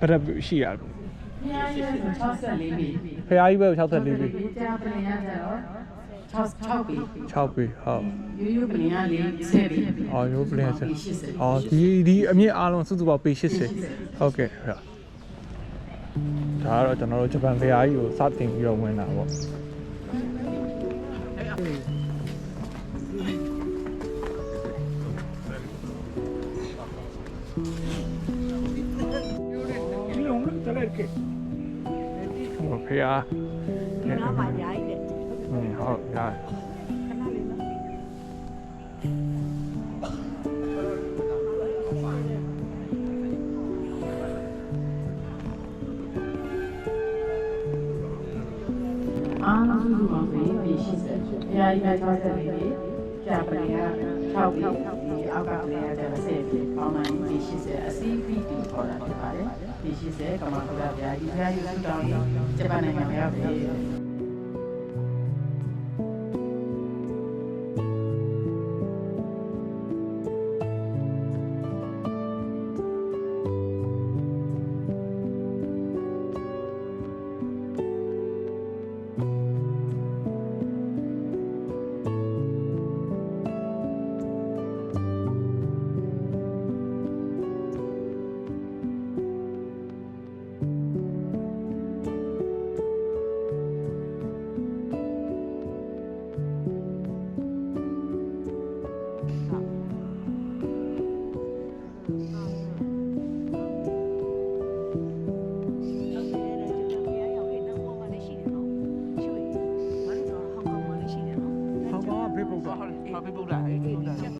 ဘယ်ရက်ရှိရလဲဘုရားကြီးက64ပြီဖရာကြီးပဲ64ပြီကြာပလင်ရကြတော့6 6ပြီ6ပြီဟုတ်ရိုးရိုးပလင်ကလေး10ပြီအော်ရိုးပလင်ဆက်80အော်ဒီဒီအမြင့်အားလုံးစုစုပေါင်းပေ80ဟုတ်ကဲ့ဟုတ်ဒါကတော့ကျွန်တော်တို့ဂျပန်ဖရာကြီးကိုစတင်ပြီးတော့ဝင်တာပေါ့ ဟိုဖရာဒီနားမှာရိုက်တယ်ဟုတ်ရခဏလေးနော်အားလုံးစုစုပေါင်းဆိုရင်ပြီ80ဘုရားကြီးက64ပြီကြာပလ င်က6ပြီဒီအောက်ကပလင်က10ပြီပေါင်းလိုက်ပြီ80အစီးပြီးပြီးခေါ်တာဖြစ်ပါတယ်ပြီ80ကမ္ဘာကဘုရားကြီးဘုရားကြီးစုတောင်းဂျပန်နိုင်ငံရောက်ပြီ 好，好 ơi, bao!